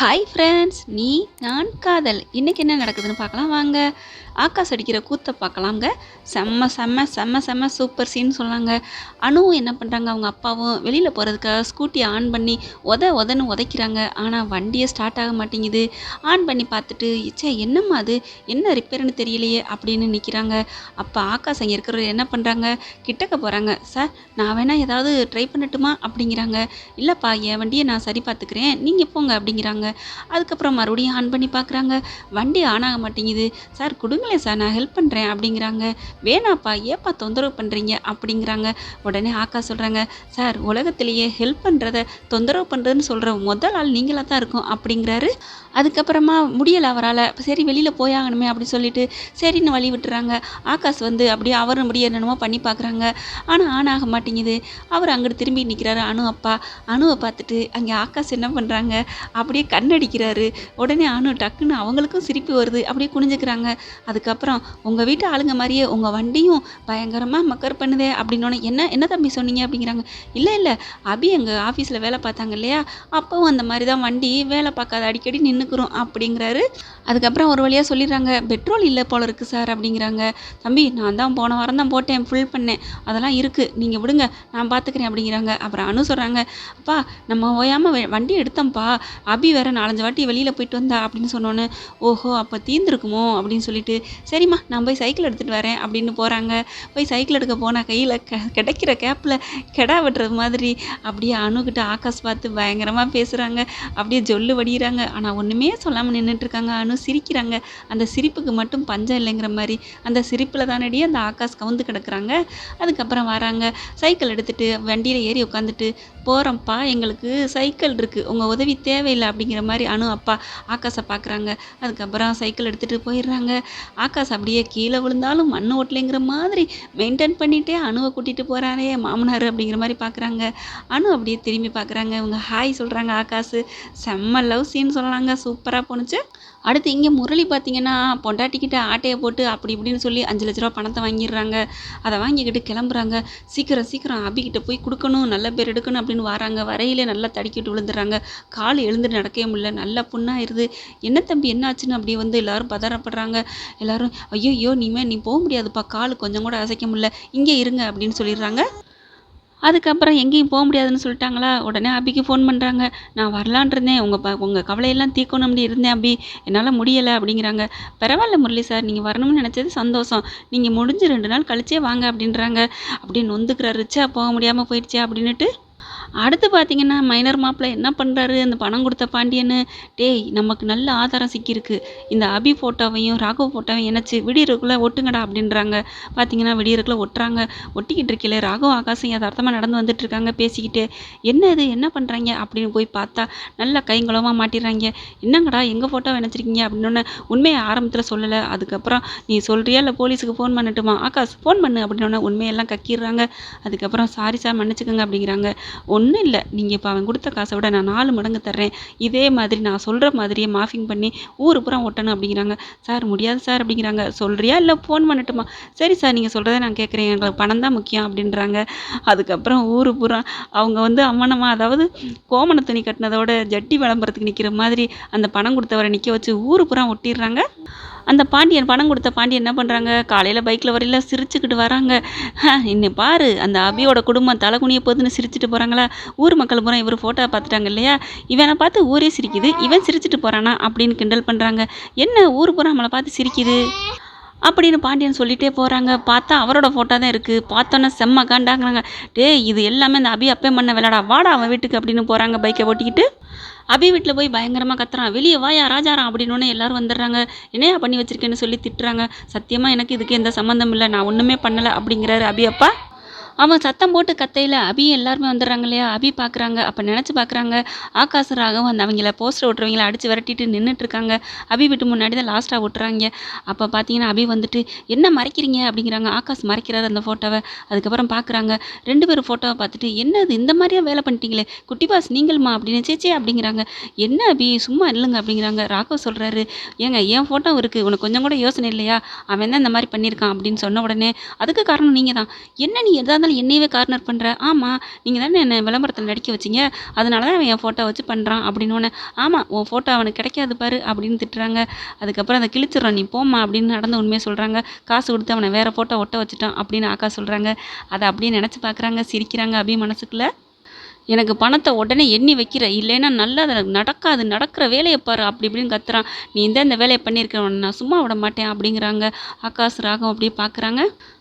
Hi friends நீ நான் காதல். இன்றைக்கி என்ன நடக்குதுன்னு பார்க்கலாம். வாங்க. ஆகாஷ் அடிக்கிற கூத்தை பார்க்கலாங்க செம்ம செம்ம செம்ம செம்ம சூப்பர் சீன் சொன்னாங்க. அணுவும் என்ன பண்ணுறாங்க அவங்க அப்பாவும் வெளியில் போகிறதுக்காக ஸ்கூட்டி ஆன் பண்ணி உத உதன்னு உதைக்கிறாங்க. ஆனால் வண்டியே ஸ்டார்ட் ஆக மாட்டேங்குது. ஆன் பண்ணி பார்த்துட்டு இச்சே என்னம்மா அது? என்ன ரிப்பேர்னு தெரியலையே அப்படின்னு நிற்கிறாங்க அப்போ ஆகாஷ் அங்கே இருக்கிறவர் என்ன பண்ணுறாங்க கிட்டக்க போகிறாங்க சார் நான் வேணால் ஏதாவது ட்ரை பண்ணட்டுமா? அப்படிங்கிறாங்க. இல்லைப்பா என் வண்டியை நான் சரி பார்த்துக்கிறேன். நீங்கள் போங்க அப்படிங்கிறாங்க. அதுக்கப்புறம் மறுபடியும் ஆன் பண்ணி பார்க்குறாங்க. வண்டி ஆன் ஆக மாட்டேங்குது. சார் கொடுங்களேன் சார் நான் ஹெல்ப் பண்ணுறேன் அப்படிங்கிறாங்க. வேணாப்பா ஏப்பா தொந்தரவு பண்ணுறீங்க அப்படிங்கிறாங்க. உடனே ஆக்கா சொல்கிறாங்க சார் உலகத்திலேயே ஹெல்ப் பண்ணுறத தொந்தரவு பண்ணுறதுன்னு சொல்கிற முதல் ஆள் நீங்களாக தான் இருக்கும் அப்படிங்கிறாரு. அதுக்கப்புறமா முடியலை அவரால். சரி வெளியில் போயாகணுமே அப்படி சொல்லிட்டு சரின்னு வழி விட்டுறாங்க. ஆகாஷ் வந்து அப்படியே அவரும் முடிய என்னென்னமோ பண்ணி பார்க்குறாங்க. ஆனால் ஆன் ஆக மாட்டேங்குது. அவர் அங்கிட்டு திரும்பி நிற்கிறாரு அனு அப்பா அணுவை பார்த்துட்டு அங்கே ஆகாஷ் என்ன பண்ணுறாங்க அப்படியே கண்ணடிக்கிறாரு. உடனே அனு டக்குன்னு அவங்களுக்கும் சிரிப்பு வருது. அப்படியே குனிஞ்சுக்கிறாங்க. அதுக்கப்புறம் உங்கள் வீட்டு ஆளுங்க மாதிரியே உங்கள் வண்டியும் பயங்கரமாக மக்கர் பண்ணுதே அப்படின்னோடனே என்ன என்ன தம்பி சொன்னீங்க? அப்படிங்கிறாங்க. இல்லை இல்லை. அபி எங்கள் ஆஃபீஸில் வேலை பார்த்தாங்க இல்லையா? அப்போவும் அந்த மாதிரி தான் வண்டி வேலை பார்க்காத அடிக்கடி நின்றுக்குறோம் அப்படிங்கிறாரு. அதுக்கப்புறம் ஒரு வழியாக சொல்லிடுறாங்க பெட்ரோல் இல்லை போல இருக்குது சார் அப்படிங்கிறாங்க. தம்பி நான் தான் போன வாரம் தான் போட்டேன் ஃபுல் பண்ணேன். அதெல்லாம் இருக்குது நீங்கள் விடுங்க நான் பார்த்துக்கிறேன் அப்படிங்கிறாங்க. அப்புறம் அனு சொல்கிறாங்க அப்பா நம்ம ஓயாமல் வண்டி எடுத்தோம்ப்பா. அபி வேற நாலஞ்சு வாட்டி வெளியில் போயிட்டு வந்தா அப்படின்னு சொன்னோன்னே ஓஹோ அப்போ தீர்ந்துருக்குமோ? அப்படின்னு சொல்லிட்டு சரிம்மா நான் போய் சைக்கிள் எடுத்துகிட்டு வரேன் அப்படின்னு போகிறாங்க போய் சைக்கிள் எடுக்க போனால் கையில் க கிடைக்கிற கேப்பில் கெடா வெட்டுறது மாதிரி அப்படியே அணுக்கிட்ட ஆகாஷ் பார்த்து பயங்கரமாக பேசுகிறாங்க அப்படியே ஜொல்லு வடிகிறாங்க ஆனால் ஒன்றுமே சொல்லாமல் நின்றுட்டுருக்காங்க அனு சிரிக்கிறாங்க. அந்த சிரிப்புக்கு மட்டும் பஞ்சம் இல்லைங்கிற மாதிரி அந்த சிரிப்பில் தானடி அந்த ஆகாஷ் கவுந்து கிடக்குறாங்க. அதுக்கப்புறம் வராங்க. சைக்கிள் எடுத்துகிட்டு வண்டியில் ஏறி உட்காந்துட்டு போகிறோம்ப்பா எங்களுக்கு சைக்கிள் இருக்குது உங்கள் உதவி தேவையில்லை அப்படிங்கிற மாதிரி அனு அப்பா ஆகாஷை பார்க்குறாங்க. அதுக்கப்புறம் சைக்கிள் எடுத்துகிட்டு போயிடுறாங்க. ஆகாஷ் அப்படியே கீழே விழுந்தாலும் மண் ஓட்டலைங்கிற மாதிரி மெயின்டைன் பண்ணிகிட்டே அணுவை கூட்டிகிட்டு போகிறாரே மாமனார் அப்படிங்கிற மாதிரி பார்க்குறாங்க. அணு அப்படியே திரும்பி பார்க்குறாங்க. இவங்க ஹாய் சொல்கிறாங்க ஆகாஷ். செம்ம லவ் சீன் சொல்லலாங்க சூப்பராக போணுச்சு. அடுத்து இங்கே முரளி பார்த்தீங்கன்னா பொண்டாட்டிக்கிட்ட ஆட்டையை போட்டு அப்படி இப்படின்னு சொல்லி அஞ்சு லட்ச ரூபா பணத்தை வாங்கிடுறாங்க. அதை வாங்கிக்கிட்டு கிளம்புறாங்க. சீக்கிரம் சீக்கிரம் அபிக்கிட்ட போய் கொடுக்கணும். நல்ல பேர் எடுக்கணும் அப்படின்னு வராங்க. வரையிலே நல்லா தடிக்கிட்டு விழுந்துடுறாங்க. கால் எழுந்து நடக்கவே முடியல. நல்லா புண்ணாயிருது. என்ன தம்பி என்னாச்சுன்னு அப்படி வந்து எல்லாரும் பதறப்படுறாங்க. எல்லாரும் ஐயோ நீமே நீ போக முடியாதுப்பா. கால் கொஞ்சம் கூட அசைக்க முடியல. இங்கே இருங்க அப்படின்னு சொல்லிடுறாங்க. அதுக்கப்புறம் எங்கேயும் போக முடியாதுன்னு சொல்லிட்டாங்களா? உடனே அபிக்கு ஃபோன் பண்ணுறாங்க நான் வரலான் இருந்தேன். உங்கள் ப உங்கள் கவலையெல்லாம் தீர்க்கணும்னு இருந்தேன் அபி. என்னால் முடியலை அப்படிங்கிறாங்க. பரவாயில்ல முரளி சார். நீங்கள் வரணும்னு நினச்சது சந்தோஷம். நீங்கள் முடிஞ்சு ரெண்டு நாள் கழிச்சே வாங்க அப்படின்றாங்க. அப்படின்னு நொந்துக்கிறாரு. ரிச்சா போக முடியாமல் போயிடுச்சே அப்படின்னுட்டு அடுத்து பார்த்தீங்கன்னா மைனர் மாப்பிள்ளை என்ன பண்ணுறாரு அந்த பணம் கொடுத்த பாண்டியன்னு டேய் நமக்கு நல்ல ஆதாரம் சிக்கியிருக்கு. இந்த அபி ஃபோட்டோவையும் ராகவ் ஃபோட்டோவையும் இணைச்சி விடியறக்குள்ளே ஒட்டுங்கடா அப்படின்றாங்க. பார்த்தீங்கன்னா விடியறக்குள்ளே ஒட்டுறாங்க. ஒட்டிக்கிட்டு இருக்கல ராகவ் ஆகாசம் யதார்த்தமாக நடந்து வந்துட்டு இருக்காங்க பேசிக்கிட்டு என்ன இது? என்ன பண்ணுறாங்க அப்படின்னு போய் பார்த்தா நல்லா கைங்குளமாக மாட்டிடுறாங்க. என்னங்கடா எங்கள் ஃபோட்டோ இணைச்சிருக்கீங்க அப்படின்னு உண்மையை ஆரம்பத்தில் சொல்லலை. அதுக்கப்புறம் நீ சொல்கிறியா இல்லை போலீஸுக்கு ஃபோன் பண்ணட்டுமா? ஆகாஷ் ஃபோன் பண்ணு. அப்படின்னு உண்மையெல்லாம் கக்கிடுறாங்க. அதுக்கப்புறம் சாரி சார் மன்னிச்சுக்கோங்க அப்படிங்கிறாங்க. ஒன்றும் இல்லை. நீங்கள் இப்போ அவன் கொடுத்த காசை விட நான் நாலு மடங்கு தர்றேன். இதே மாதிரி நான் சொல்கிற மாதிரியே மாஃபிங் பண்ணி ஊர் பூரா ஒட்டணும் அப்படிங்கிறாங்க. சார் முடியாது சார் அப்படிங்கிறாங்க. சொல்கிறியா இல்லை ஃபோன் பண்ணட்டுமா? சரி சார் நீங்கள் சொல்கிறத நான் கேட்குறேன். எங்களுக்கு பணம் தான் முக்கியம் அப்படின்றாங்க. அதுக்கப்புறம் ஊர் பூரா அவங்க வந்து அம்மனமாக அதாவது கோமண துணி கட்டினதோட ஜட்டி விளம்பரத்துக்கு நிற்கிற மாதிரி அந்த பணம் கொடுத்தவரை நிற்க வச்சு ஊர் பூரா ஒட்டிடுறாங்க. அந்த பாண்டியன் பணம் கொடுத்த பாண்டியன் என்ன பண்ணுறாங்க காலையில் பைக்கில் வரையில சிரிச்சுக்கிட்டு வராங்க. இன்னும் பாரு அந்த அபியோட குடும்பம் தலை குனிய போகுதுன்னு சிரிச்சுட்டு போகிறாங்களா ஊர் மக்கள் பூரா இவர் ஃபோட்டோ பார்த்துட்டாங்க இல்லையா? இவனை பார்த்து ஊரே சிரிக்குது இவன் சிரிச்சிட்டு போகிறானா அப்படின்னு கிண்டல் பண்ணுறாங்க என்ன ஊர் பூரா நம்மளை பார்த்து சிரிக்குது? அப்படின்னு பாண்டியன் சொல்லிகிட்டே போகிறாங்க பார்த்தா அவரோட ஃபோட்டோ தான் இருக்குது பார்த்தோன்னே செம்ம காண்டாங்கிறாங்க. டேய் இது எல்லாமே இந்த அபி அப்பே பண்ண விளாடா வாடா அவன் வீட்டுக்கு அப்படின்னு போகிறாங்க பைக்கை ஓட்டிக்கிட்டு. அபி வீட்டில் போய் பயங்கரமாக கத்துறான். வெளியே வாயா ராஜாராம் அப்படின்னு எல்லாரும் வந்துடுறாங்க. என்னையா பண்ணி வச்சிருக்கேன்னு சொல்லி திட்டுறாங்க. சத்தியமாக எனக்கு இதுக்கு எந்த சம்மந்தம் இல்லை. நான் ஒன்றுமே பண்ணலை அப்படிங்கிறாரு அபி அப்பா. அவன் சத்தம் போட்டு கத்தையில் அபி எல்லாருமே வந்துடுறாங்க இல்லையா? அபி பார்க்குறாங்க அப்போ நினச்சி பார்க்குறாங்க ஆகாச ராகவும் அந்த அவங்கள போஸ்டர் ஓட்டுறவங்கள அடித்து விரட்டிட்டு நின்றுட்டுருக்காங்க அபி வீட்டு முன்னாடி தான் லாஸ்ட்டாக விட்டுறாங்க அப்போ பார்த்தீங்கன்னா அபி வந்துட்டு என்ன மறைக்கிறீங்க? அப்படிங்கிறாங்க. ஆகாஷ் மறைக்கிறாரு அந்த ஃபோட்டோவை அதுக்கப்புறம் பார்க்குறாங்க ரெண்டு பேரும் ஃபோட்டோவை பார்த்துட்டு என்னது இந்த மாதிரியா வேலை பண்ணிட்டீங்களே? குட்டி பாஸ் நீங்களுமா? அப்படின்னு சேச்சே அப்படிங்கிறாங்க. என்ன அபி? சும்மா இல்லைங்க அப்படிங்கிறாங்க. ராகவ் சொல்கிறாரு ஏங்க என் ஃபோட்டோ இருக்குது உனக்கு கொஞ்சம் கூட யோசனை இல்லையா? அவன் தான் இந்த மாதிரி பண்ணியிருக்கான் அப்படின்னு சொன்ன உடனே அதுக்கு காரணம் நீங்கள் தான் என்ன நீ எதாவது இருந்தாலும் என்னையவே கார்னர் பண்ணுற ஆமாம் நீங்கள் தானே என்னை விளம்பரத்தில் நடிக்க வச்சீங்க. அதனால தான் அவன் என் ஃபோட்டோ வச்சு பண்ணுறான் அப்படின்னோடனே ஆமாம் உன் ஃபோட்டோ அவனுக்கு கிடைக்காது பாரு அப்படின்னு திட்டுறாங்க. அதுக்கப்புறம் அதை கிழிச்சிடுறான் நீ போம்மா அப்படின்னு நடந்த உண்மையை சொல்கிறாங்க காசு கொடுத்து அவனை வேறு ஃபோட்டோ ஒட்ட வச்சுட்டான் அப்படின்னு ஆக்கா சொல்கிறாங்க அதை அப்படியே நினச்சி பார்க்குறாங்க சிரிக்கிறாங்க அப்படியே மனசுக்குள்ளே. எனக்கு பணத்தை உடனே எண்ணி வைக்கிற இல்லைன்னா நல்லா அது நடக்காது நடக்கிற வேலையை பாரு அப்படி இப்படின்னு கத்துறான். நீ இந்த இந்த வேலையை பண்ணியிருக்க நான் சும்மா விட மாட்டேன் அப்படிங்கிறாங்க. ஆகாஷ் ராகம் அப்படியே பார்க்குறாங்க.